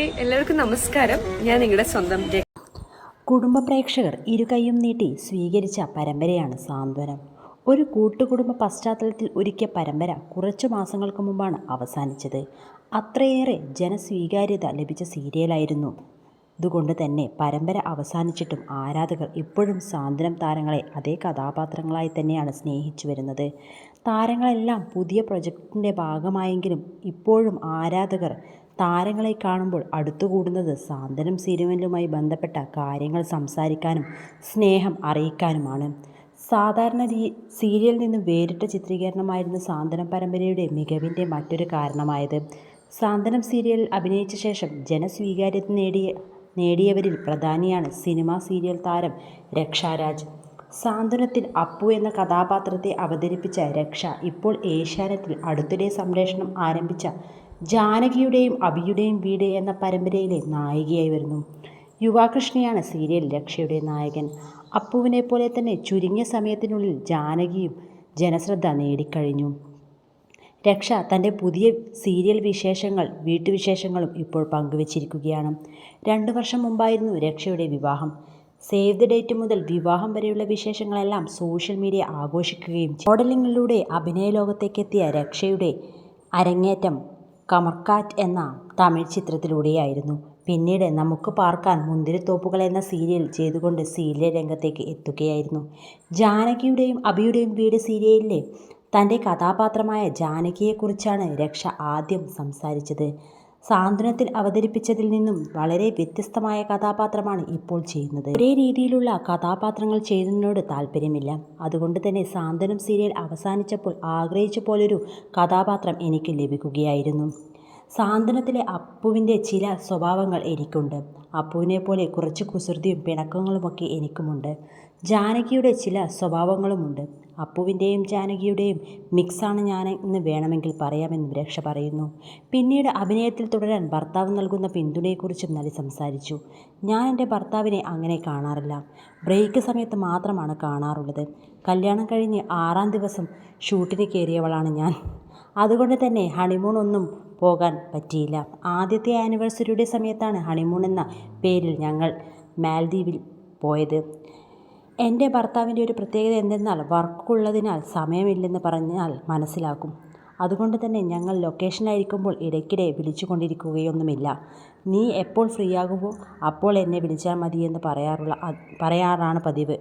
എല്ലാവർക്കും നമസ്കാരം. ഞാൻ നിങ്ങളുടെ സ്വന്തം കുടുംബ പ്രേക്ഷകർ ഇരുകൈയും നീട്ടി സ്വീകരിച്ച പരമ്പരയാണ് സാന്ത്വനം. ഒരു കൂട്ടുകുടുംബ പശ്ചാത്തലത്തിൽ ഒരുക്കിയ പരമ്പര കുറച്ചു മാസങ്ങൾക്ക് മുമ്പാണ് അവസാനിച്ചത്. അത്രയേറെ ജനസ്വീകാര്യത ലഭിച്ച സീരിയലായിരുന്നു ഇതുകൊണ്ട് തന്നെ പരമ്പര അവസാനിച്ചിട്ടും ആരാധകർ ഇപ്പോഴും സാന്ത്വനം താരങ്ങളെ അതേ കഥാപാത്രങ്ങളായി തന്നെയാണ് സ്നേഹിച്ചു വരുന്നത്. താരങ്ങളെല്ലാം പുതിയ പ്രൊജക്ടിന്റെ ഭാഗമായെങ്കിലും ഇപ്പോഴും ആരാധകർ താരങ്ങളെ കാണുമ്പോൾ അടുത്തുകൂടുന്നത് സാന്ത്വനം സീരിയലുമായി ബന്ധപ്പെട്ട കാര്യങ്ങൾ സംസാരിക്കാനും സ്നേഹം അറിയിക്കാനുമാണ്. സാധാരണ രീ സീരിയലിൽ നിന്നും വേറിട്ട ചിത്രീകരണമായിരുന്നു സാന്ത്വനം പരമ്പരയുടെ മികവിന്റെ മറ്റൊരു കാരണമായത്. സാന്ത്വനം സീരിയലിൽ അഭിനയിച്ച ശേഷം ജനസ്വീകാര്യത നേടിയ നേടിയവരിൽ പ്രധാനിയാണ് സിനിമാ സീരിയൽ താരം രക്ഷാരാജ്. സാന്ത്വനത്തിൽ അപ്പു എന്ന കഥാപാത്രത്തെ അവതരിപ്പിച്ച രക്ഷ ഇപ്പോൾ ഏഷ്യാനെറ്റിൽ അടുത്തിടെ സംപ്രേഷണം ആരംഭിച്ച ജാനകിയുടെയും അഭിയുടെയും വീട് എന്ന പരമ്പരയിലെ നായികയായി വരുന്നു. യുവാകൃഷ്ണയാണ് സീരിയൽ രക്ഷയുടെ നായകൻ. അപ്പുവിനെ പോലെ തന്നെ ചുരുങ്ങിയ സമയത്തിനുള്ളിൽ ജാനകിയും ജനശ്രദ്ധ നേടിക്കഴിഞ്ഞു. രക്ഷ തന്റെ പുതിയ സീരിയൽ വിശേഷങ്ങൾ വീട്ടുവിശേഷങ്ങളും ഇപ്പോൾ പങ്കുവച്ചിരിക്കുകയാണ്. രണ്ടു വർഷം മുമ്പായിരുന്നു രക്ഷയുടെ വിവാഹം. സേവ് ദി ഡേറ്റ് മുതൽ വിവാഹം വരെയുള്ള വിശേഷങ്ങളെല്ലാം സോഷ്യൽ മീഡിയ ആഘോഷിക്കുകയും മോഡലിങ്ങിലൂടെ അഭിനയ ലോകത്തേക്കെത്തിയ രക്ഷയുടെ അരങ്ങേറ്റം കമർക്കാറ്റ് എന്ന തമിഴ് ചിത്രത്തിലൂടെയായിരുന്നു. പിന്നീട് നമുക്ക് പാർക്കാൻ മുന്തിരിത്തോപ്പുകൾ എന്ന സീരിയൽ ചെയ്തുകൊണ്ട് സീരിയൽ രംഗത്തേക്ക് എത്തുകയായിരുന്നു. ജാനകിയുടെയും അഭിയുടെയും വീട് സീരിയലിലെ തന്റെ കഥാപാത്രമായ ജാനകിയെക്കുറിച്ചാണ് രക്ഷ ആദ്യം സംസാരിച്ചത്. സാന്ത്വനത്തിൽ അവതരിപ്പിച്ചതിൽ നിന്നും വളരെ വ്യത്യസ്തമായ കഥാപാത്രമാണ് ഇപ്പോൾ ചെയ്യുന്നത്. ഒരേ രീതിയിലുള്ള കഥാപാത്രങ്ങൾ ചെയ്യുന്നതിനോട് താല്പര്യമില്ല. അതുകൊണ്ട് തന്നെ സാന്ത്വനം സീരിയൽ അവസാനിച്ചപ്പോൾ ആഗ്രഹിച്ച പോലൊരു കഥാപാത്രം എനിക്ക് ലഭിക്കുകയായിരുന്നു. സാന്ത്വനത്തിലെ അപ്പുവിന്റെ ചില സ്വഭാവങ്ങൾ എനിക്കുണ്ട്. അപ്പുവിനെ പോലെ കുറച്ച് കുസൃതിയും പിണക്കങ്ങളുമൊക്കെ എനിക്കുമുണ്ട്. ജാനകിയുടെ ചില സ്വഭാവങ്ങളുമുണ്ട്. അപ്പുവിന്റെയും ജാനകിയുടെയും മിക്സാണ് ഞാൻ എന്ന് വേണമെങ്കിൽ പറയാമെന്നും രക്ഷ പറയുന്നു. പിന്നീട് അഭിനയത്തിൽ തുടരാൻ ഭർത്താവ് നൽകുന്ന പിന്തുണയെക്കുറിച്ചും നടി സംസാരിച്ചു. ഞാൻ എന്റെ ഭർത്താവിനെ അങ്ങനെ കാണാറില്ല. ബ്രേക്ക് സമയത്ത് മാത്രമാണ് കാണാറുള്ളത്. കല്യാണം കഴിഞ്ഞ് ആറാം ദിവസം ഷൂട്ടിന് കയറിയവളാണ് ഞാൻ. അതുകൊണ്ട് തന്നെ ഹണിമൂൺ ഒന്നും പോകാൻ പറ്റിയില്ല. ആദ്യത്തെ ആനിവേഴ്സറിയുടെ സമയത്താണ് ഹണിമൂൺ എന്ന പേരിൽ ഞങ്ങൾ മാൽദ്വീപിൽ പോയത്. എന്റെ ഭർത്താവിന്റെ ഒരു പ്രത്യേകത എന്തെന്നാൽ വർക്കുള്ളതിനാൽ സമയമില്ലെന്ന് പറഞ്ഞാൽ മനസ്സിലാക്കും. അതുകൊണ്ട് തന്നെ ഞങ്ങൾ ലൊക്കേഷനിലായിരിക്കുമ്പോൾ ഇടയ്ക്കിടെ വിളിച്ചുകൊണ്ടിരിക്കുകയൊന്നുമില്ല. നീ എപ്പോൾ ഫ്രീ ആകുമോ അപ്പോൾ എന്നെ വിളിച്ചാൽ മതിയെന്ന് പറയാറുള്ള പറയാറാണ് പതിവ്.